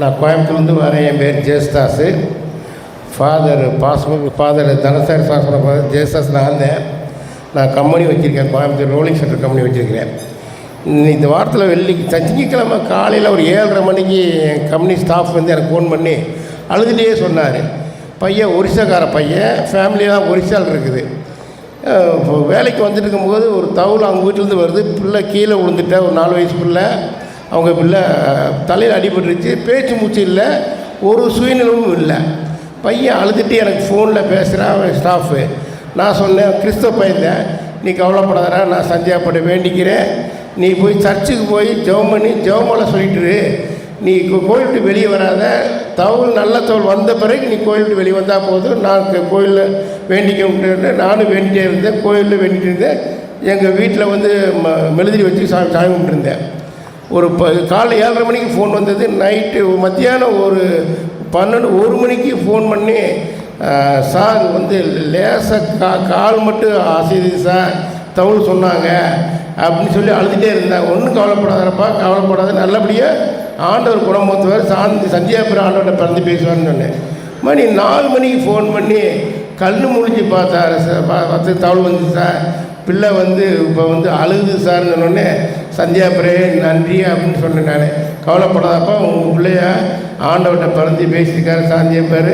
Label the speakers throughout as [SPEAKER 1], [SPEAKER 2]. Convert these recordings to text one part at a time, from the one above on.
[SPEAKER 1] நான் கோயம்புத்தூர்லேருந்து வரேன். என் பேர் ஜெயஸ்தாஸு ஃபாதர் பாஸ்புக் ஃபாதர் தனசாரி சாஸ்திரம் ஃபாதர் ஜெயஸ்தாஸ் நான் இருந்தேன். நான் கம்பெனி வச்சுருக்கேன். கோயம்புத்தூர் ரோலிங் சென்டர் கம்பெனி வச்சுருக்கிறேன். இந்த வாரத்தில் வெள்ளி திங்கக்கிழமை காலையில் ஒரு ஏழரை மணிக்கு என் கம்பெனி ஸ்டாஃப் வந்து எனக்கு ஃபோன் பண்ணி அழுதுகிட்டே சொன்னார். பையன் ஒரிசாக்கார பையன். ஃபேமிலியெலாம் ஒரிசால் இருக்குது. இப்போ வேலைக்கு வந்துட்டு இருக்கும்போது ஒரு தவுல் அவங்க வீட்டிலேருந்து வருது. பிள்ளை கீழே விழுந்துட்டேன் ஒரு நாலு வயசு பிள்ளை. அவங்க பிள்ளை தலையில் அடிபட்டுருச்சு பேச்சு மூச்சு இல்லை ஒரு சுயநிலவும் இல்லை. பையன் அழுதுட்டு எனக்கு ஃபோனில் பேசுகிறான் ஸ்டாஃபு நான் சொன்னேன் கிறிஸ்தவ பையன் நீ கவலைப்படாதடா நான் சந்தியாப்பட வேண்டிக்கிறேன். நீ போய் சர்ச்சுக்கு போய் ஜெபம் பண்ணி ஜெபமால சொல்லிட்டுரு நீ கோ- வெளியே வராத. தவுள் நல்ல தவுள் வந்த பிறகு நீ கோயில்ட்டு வெளியே வந்தால் போதும். நான் கோயிலில் வேண்டிக்க விட்டு நானும் வேண்டிகிட்டே இருந்தேன் கோயிலில் வேண்டிகிட்டு இருந்தேன். எங்கள் வீட்டில் வந்து ம மெழுதிரி வச்சு சாமி சாமி கும்பிட்டுருந்தேன். ஒரு ப காலை ஏழரை மணிக்கு ஃபோன் வந்தது. நைட்டு மத்தியானம் ஒரு பன்னெண்டு ஒரு மணிக்கு ஃபோன் பண்ணி சார் வந்து லேசாக கா கால் மட்டும் அசையுது சார் தவறு சொன்னாங்க. அப்படின்னு சொல்லி அழுதுகிட்டே இருந்தாங்க. ஒன்றும் கவலைப்படாதப்பா கவலைப்படாத. நல்லபடியாக ஆண்டவர் குணமத்துவர் சாந்தி சந்தியாபுரம் ஆண்டவர்கிட்ட பிறந்து பேசுவார்னு சொன்னேன். மணி நாலு மணிக்கு ஃபோன் பண்ணி கல் முடிஞ்சு பார்த்தாரு சார் பார்த்து தவள் வந்து சார் பிள்ளை வந்து இப்போ வந்து அழுகுது சார்னு சொன்னோடனே சந்தியா பிரே நன்றி அப்படின்னு சொன்னேன் நான். கவலைப்படாதப்பா உங்கள் பிள்ளைய ஆண்டவர்கிட்ட பிறந்து பேசியிருக்காரு சாந்தியம் பேர்.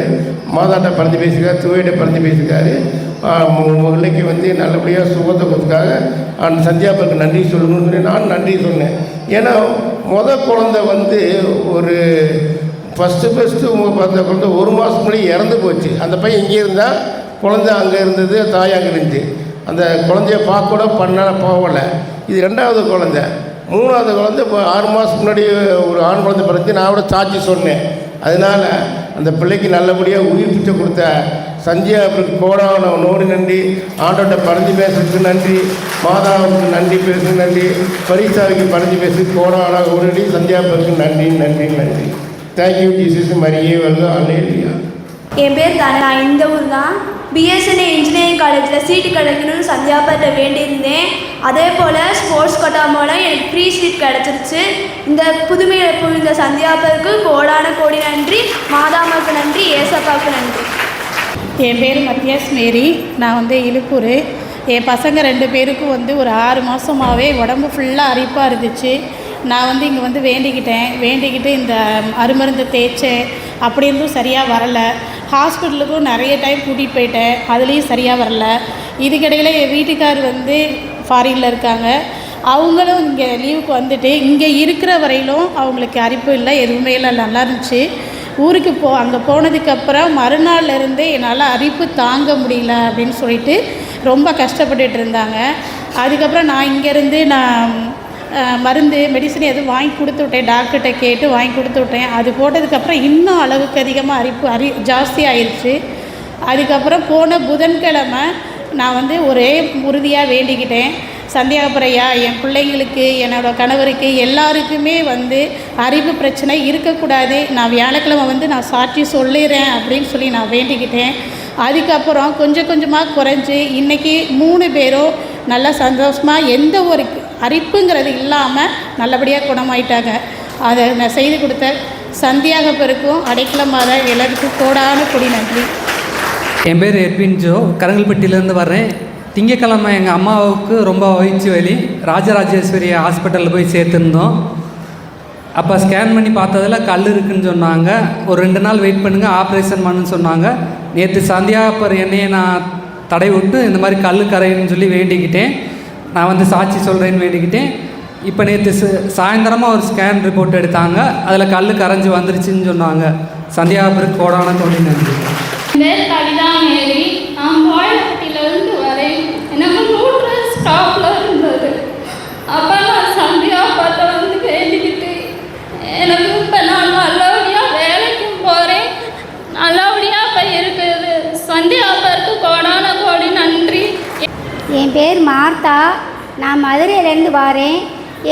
[SPEAKER 1] மாதாட்ட பிறந்து பேசியிருக்காரு துவையிட்ட பிறந்து பேசியிருக்காரு. உங்கள் பிள்ளைக்கு வந்து நல்லபடியாக சுகத்தை கொடுத்துக்காக அந்த சந்தியாபுருக்கு நன்றி சொல்லணும்னு சொல்லி நான் நன்றி சொன்னேன். ஏன்னா முத குழந்தை வந்து ஒரு ஃபஸ்ட்டு ஃபஸ்ட்டு உங்கள் பார்த்த குழந்தை ஒரு மாதத்துக்குள்ளேயே இறந்து போச்சு. அந்த பையன் இங்கே இருந்தால் குழந்தை அங்கே இருந்தது தாய் அங்கே இருந்துச்சு. அந்த குழந்தைய பார்க்க கூட பண்ண போகலை. இது ரெண்டாவது குழந்தை. மூணாவது குழந்தை இப்போ ஆறு மாதத்துக்கு முன்னாடி ஒரு ஆண் குழந்தை பிறந்து நான் கூட சாட்சி சொன்னேன். அதனால் அந்த பிள்ளைக்கு நல்லபடியாக உயிர் பிச்சை கொடுத்த சந்தியாவுக்கு கோடான நோடி நன்றி. ஆண்டோட்ட பறந்து பேசுறதுக்கு நன்றி. மாதாவுக்கு நன்றி பேசுறதுக்கு நன்றி. பரிசாவுக்கு பறந்து பேசுறதுக்கு கோடான ஒரு நன்றி. சந்தியாவுக்கு நன்றி நன்றி நன்றி. தேங்க்யூ ஜீசஸ் மரியே வெல்லும் அல்லேலியா
[SPEAKER 2] என் பேர் தானே. நான் இந்த ஊர் தான் பிஎஸ்என்ஏ இன்ஜினியரிங் காலேஜில் சீட்டு கிடைக்கணும்னு சந்தியாபட்ட வேண்டியிருந்தேன். அதே போல் ஸ்போர்ட்ஸ் கோட்டா மூலம் எனக்கு ஃப்ரீ சீட் கிடச்சிருச்சு. இந்த புதுமையை புரிந்த சந்தியாபருக்கு கோடான கோடி நன்றி மாதாமாவுக்கு நன்றி ஏசப்பாவுக்கு நன்றி.
[SPEAKER 3] என் பேர் மத்தியாஸ் மேரி. நான் வந்து இழுப்பூர் என் பசங்க ரெண்டு பேருக்கும் வந்து ஒரு ஆறு மாதமாகவே உடம்பு ஃபுல்லாக அரிப்பாக இருந்துச்சு. நான் வந்து இங்கே வந்து வேண்டிக்கிட்டேன். வேண்டிக்கிட்டு இந்த அருமருந்து தேய்ச்சேன். அப்படி இருந்தும் சரியாக வரலை. ஹாஸ்பிட்டலுக்கும் நிறைய டைம் கூட்டிகிட்டு போயிட்டேன். அதுலேயும் சரியாக வரல. இதுக்கிடையில் என் வீட்டுக்கார் வந்து ஃபாரினில் இருக்காங்க. அவங்களும் இங்கே லீவுக்கு வந்துட்டு இங்கே இருக்கிற வரையிலும் அவங்களுக்கு அரிப்பு இல்லை எதுவுமே இல்லை நல்லா இருந்துச்சு. ஊருக்கு போ அங்கே போனதுக்கப்புறம் மறுநாள்லேருந்து என்னால் அரிப்பு தாங்க முடியல அப்படின்னு சொல்லிட்டு ரொம்ப கஷ்டப்பட்டுட்டு இருந்தாங்க. அதுக்கப்புறம் நான் இங்கேருந்து நான் மருந்து மெடிசன் எதுவும் வாங்கி கொடுத்து விட்டேன். டாக்டர்கிட்ட கேட்டு வாங்கி கொடுத்து விட்டேன். அது போட்டதுக்கப்புறம் இன்னும் அளவுக்கு அதிகமாக அரிப்பு அரி ஜாஸ்தி ஆயிடுச்சு அதுக்கப்புறம் போன புதன்கிழமை நான் வந்து ஒரே உறுதியாக வேண்டிக்கிட்டேன். சந்தியாபுரையா என் பிள்ளைங்களுக்கு என்னோட கணவருக்கு எல்லாருக்குமே வந்து அறிவு பிரச்சனை இருக்கக்கூடாது. நான் வியாழக்கிழமை வந்து நான் சாட்சி சொல்லிடுறேன் அப்படின்னு சொல்லி நான் வேண்டிக்கிட்டேன். அதுக்கப்புறம் கொஞ்சம் கொஞ்சமாக குறைஞ்சி இன்றைக்கி மூணு பேரும் நல்லா சந்தோஷமாக எந்த ஒரு அரிப்புங்கிறது இல்லாமல் நல்லபடியாக குணமாயிட்டாங்க. அதை நான் செய்து கொடுத்த சந்தியாகப்பருக்கும் அடைக்கலமாத எல்லாருக்கும் கோடான கொடி நன்றி.
[SPEAKER 4] என் பேர் எட்வின் ஜோ கரங்கல்பட்டியிலேருந்து வர்றேன். திங்கக்கிழமை எங்கள் அம்மாவுக்கு ரொம்ப வயிற்று வலி. ராஜராஜேஸ்வரி ஹாஸ்பிட்டலில் போய் சேர்த்துருந்தோம். அப்போ ஸ்கேன் பண்ணி பார்த்ததில் கல் இருக்குதுன்னு சொன்னாங்க. ஒரு ரெண்டு நாள் வெயிட் பண்ணுங்கள் ஆப்ரேஷன் பண்ணுன்னு சொன்னாங்க. நேற்று சந்தியாப்பர் என்னையை நான் தடை விட்டு இந்த மாதிரி கல் கரையுன்னு சொல்லி வேண்டிக்கிட்டேன். நான் வந்து சாட்சி சொல்கிறேன்னு வேண்டிக்கிட்டேன். இப்போ நேற்று சாயந்தரமாக ஒரு ஸ்கேன் ரிப்போர்ட் எடுத்தாங்க. அதில் கல் கரைஞ்சி வந்துருச்சுன்னு சொன்னாங்க. சந்தியாபுருக்கு கோடான தொழில் நன்றி
[SPEAKER 5] நான்
[SPEAKER 6] மதுரையிலேருந்து வரேன்.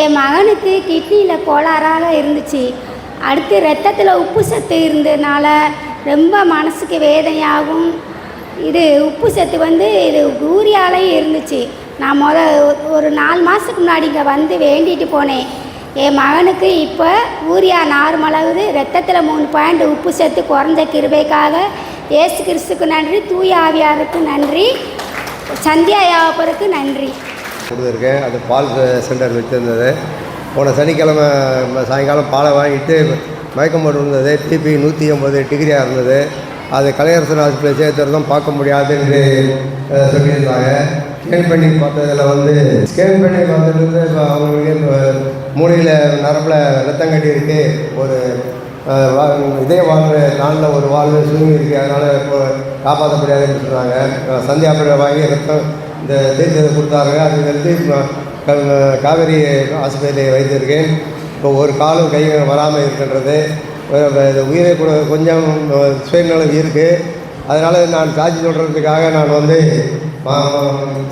[SPEAKER 6] என் மகனுக்கு கிட்னியில் கோளாறாக இருந்துச்சு. அடுத்து ரத்தத்தில் உப்பு சத்து இருந்ததுனால ரொம்ப மனசுக்கு வேதனையாகும். இது உப்பு சத்து வந்து இது ஊரியாலையும் இருந்துச்சு. நான் முத ஒரு நாலு மாதத்துக்கு முன்னாடி இங்கே வந்து வேண்டிட்டு போனேன். என் மகனுக்கு இப்போ ஊரியா நார்மலாகுது ரத்தத்தில் மூணு பாயிண்ட் உப்பு சத்து குறைஞ்ச கிருபைக்காக ஏசு கிறிஸ்துக்கு நன்றி. தூய ஆவியாருக்கு நன்றி. சந்தியா யாவப்பருக்கு நன்றி.
[SPEAKER 7] கொடுத்துருக்கேன் அது பால் சென்டர் வச்சுருந்தது. போன சனிக்கிழமை சாயங்காலம் பாலை வாங்கிட்டு மயக்கம் போட்டு இருந்தது டிபி நூற்றி ஐம்பது டிகிரியாக இருந்தது. அது கலையரசன் ஹாஸ்பிட்டல் சேர்த்துறதும் பார்க்க முடியாதுன்னு என்று சொல்லியிருந்தாங்க. ஸ்கேன் பண்ணி பார்த்ததில் வந்து ஸ்கேன் பண்ணி பார்த்ததுலேருந்து இப்போ அவங்களுக்கு இந்த மூளையில் நரம்பில் ரத்தம் கட்டி இருக்கு ஒரு இதே வா- வாழ்வு நாளில் ஒரு வாழ்வு சுருங்கி இருக்குது அதனால் இப்போ காப்பாற்ற முடியாதுன்னு சொன்னாங்க சந்தியாபுரம் வாங்கி ரத்தம் இந்த தீர்த்தத்தை கொடுத்தாங்க. அது வந்து காவேரி ஆஸ்பத்திரியில் வைத்திருக்கேன். இப்போ ஒரு காலும் கை வராமல் இருக்கின்றது. உயிரை கூட கொஞ்சம் சுயநலம் இருக்குது அதனால் நான் சாட்சி சொல்கிறதுக்காக நான் வந்து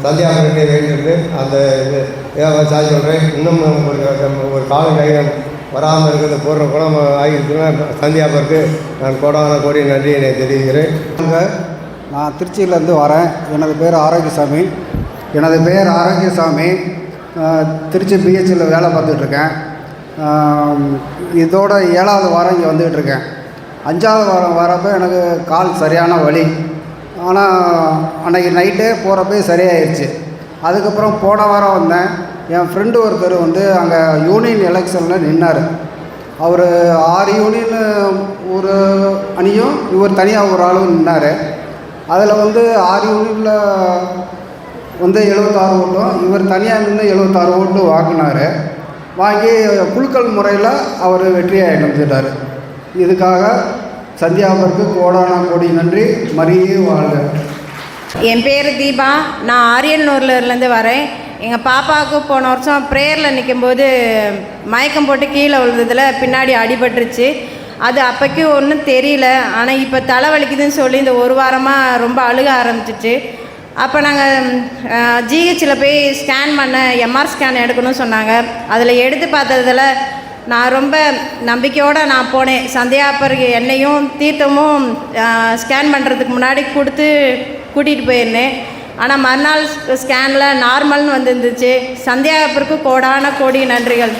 [SPEAKER 7] சந்தியாபுரத்தை வேண்டியிருந்து அந்த இது இதை சாட்சி சொல்கிறேன் இன்னும் ஒரு ஒரு காலம் கை வராமல் இருக்கிறது போடுற குணம் ஆகிடுச்சுன்னா சந்தியாபுரத்துக்கு நான் கோடான கோடி நன்றியை தெரிவிக்கிறேன்.
[SPEAKER 8] நான் திருச்சியிலேருந்து வரேன். எனது பேர் ஆரோக்கியசாமி. எனது பேர் ஆரோக்கியசாமி. திருச்சி பிஹெச்சில் வேலை பார்த்துட்ருக்கேன். இதோட ஏழாவது வாரம் இங்கே வந்துக்கிட்டு இருக்கேன் அஞ்சாவது வாரம் வரப்போ எனக்கு கால் சரியான வலி. ஆனால் அன்னைக்கு நைட்டே போகிறப்ப சரியாயிருச்சு. அதுக்கப்புறம் போன வாரம் வந்தேன். என் ஃப்ரெண்டு ஒருத்தர் வந்து அங்கே யூனியன் எலெக்ஷனில் நின்னார். அவர் ஆறு யூனியன் ஒரு அணியும் இவர் தனியாக ஒரு ஆளும் நின்னார். அதில் வந்து ஆறு யூனிட்டில் வந்து எழுபத்தாறு ஓட்டும். இவர் தனியாக நின்று எழுபத்தாறு ஓட்டு வாங்கினார். வாங்கி குலுக்கல் முறையில் அவர் வெற்றியை அடைஞ்சிட்டார் இதுக்காக சந்தியாபருக்கு கோடான கோடி நன்றி. மறியே வாழ்க.
[SPEAKER 9] என் பேர் தீபா. நான் ஆரியனூர்லேருந்து வரேன். எங்கள் பாப்பாவுக்கு போன வருஷம் ப்ரேயரில் நிற்கும்போது மயக்கம் போட்டு கீழே விழுந்ததில் பின்னாடி அடிபட்டுருச்சு. அது அப்போக்கி ஒன்றும் தெரியல. ஆனால் இப்போ தலை வலிக்குதுன்னு சொல்லி இந்த ஒரு வாரமாக ரொம்ப அழுக ஆரம்பிச்சிச்சு. அப்போ நாங்கள் ஜிஹெச்சில் போய் ஸ்கேன் பண்ண எம்ஆர் ஸ்கேன் எடுக்கணும்னு சொன்னாங்க. அதில் எடுத்து பார்த்ததுல நான் ரொம்ப நம்பிக்கையோடு நான் போனேன். சந்தியாப்பருக்கு எண்ணெயும் தீர்த்தமும் ஸ்கேன் பண்ணுறதுக்கு முன்னாடி கொடுத்து கூட்டிகிட்டு போயிருந்தேன். ஆனால் மறுநாள் ஸ்கேனில் நார்மல்னு வந்துருந்துச்சு. சந்தியாப்பருக்கு கோடான கோடி நன்றிகள்.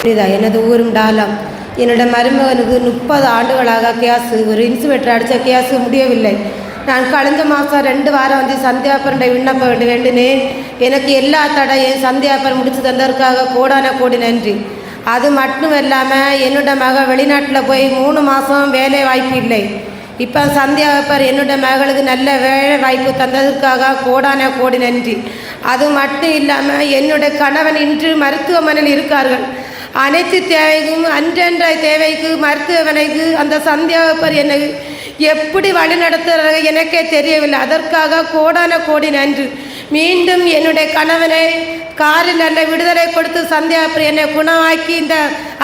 [SPEAKER 10] புரியுதா? எனது ஊரும் டாலம். என்னோட மருமகனுக்கு முப்பது ஆண்டுகளாக கேஸ் ஒரு இன்சுவேட்டர் அடித்த கேஸ் முடியவில்லை. நான் கழிஞ்ச மாதம் ரெண்டு வாரம் வந்து சந்தியாபரண்டை விண்ணப்பம் வேண்டினேன். எனக்கு எல்லா தடையும் சந்தியாபரம் முடித்து தந்ததற்காக கோடான கோடி நன்றி. அது மட்டும் இல்லாமல் என்னோட மக வெளிநாட்டில் போய் மூணு மாதம் வேலை வாய்ப்பு இல்லை. இப்போ சந்தியாபர் என்னோட மகளுக்கு நல்ல வேலை வாய்ப்பு தந்ததற்காக கோடான கோடி நன்றி. அது மட்டும் இல்லாமல் என்னோட கணவன் இன்று மருத்துவமனையில் இருக்கார்கள். அனைத்து தேவைக்கும் அன்றன்ற தேவைக்கு மருத்துவமனைக்கு அந்த சந்தியாவப்பர் என்னை எப்படி வழிநடத்துகிறாங்க எனக்கே தெரியவில்லை. அதற்காக கோடான கோடி நன்றி. மீண்டும் என்னுடைய கணவனை காரில் நல்ல விடுதலை கொடுத்து சந்தியாப்பர் என்னை குணமாக்கி இந்த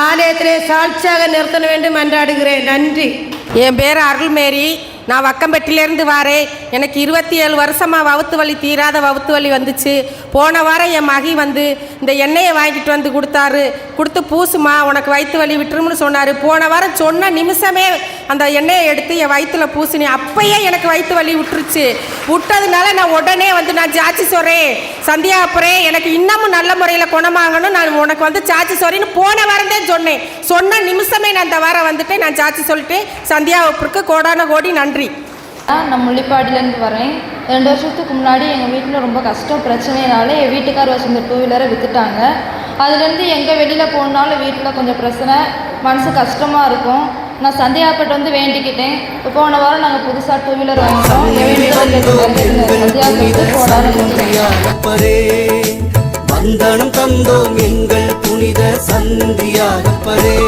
[SPEAKER 10] ஆலயத்திலே சாட்சியாக நிறுத்த வேண்டும் என்றாடுகிறேன் நன்றி.
[SPEAKER 9] என் பேர் அருள்மேரி. நான் வக்கம்பட்டிலேருந்து வாரேன். எனக்கு இருபத்தி ஏழு வருஷமாக வவுத்து வலி தீராத வவுத்து வலி வந்துச்சு. போன வாரம் என் மகி வந்து இந்த எண்ணெயை வாங்கிட்டு வந்து கொடுத்தாரு. கொடுத்து பூசுமா உனக்கு வயிற்று வலி விட்டுரும்னு சொன்னார். போன வாரம் சொன்ன நிமிஷமே அந்த எண்ணெயை எடுத்து என் வயிற்றுல பூசினேன். அப்பயே எனக்கு வயிற்று வலி விட்டுருச்சு விட்டதுனால நான் உடனே வந்து நான் ஜாச்சி சொல்கிறேன் சந்தியா அப்புறம் எனக்கு இன்னமும் நல்ல முறையில் குணமாகணும் நான் உனக்கு வந்து சாச்சி சொல்றேன்னு போன வாரந்தே சொன்னேன். சொன்ன நிமிஷமே நான் இந்த வாரம் வந்துட்டு நான் சாச்சி சொல்லிட்டு சந்தியாவுக்கு கோடான கோடி நன்றி.
[SPEAKER 5] நான் முள்ளிப்பாடியிலேருந்து வரேன் ரெண்டு வருஷத்துக்கு முன்னாடி எங்கள் வீட்டில் ரொம்ப கஷ்டம் பிரச்சனைனால என் வீட்டுக்கார் வச்சுருந்த டூ வீலரை விற்றுட்டாங்க அதுலேருந்து எங்கே வெளியில் போனாலும் வீட்டில் கொஞ்சம் பிரச்சனை மனசு கஷ்டமாக இருக்கும். நான் சந்தியாப்பட்டு வந்து வேண்டிக்கிட்டேன். இப்போ போன வாரம் நாங்கள் புதுசாக டூ வீலர் வாங்கிட்டோம் என் வீட்டில் சந்தியாப்பட்டு போடாத
[SPEAKER 11] சந்தியாகப்பரே வந்தனம் தந்தோம் எங்கள் புனித சந்தியாகப்பரே.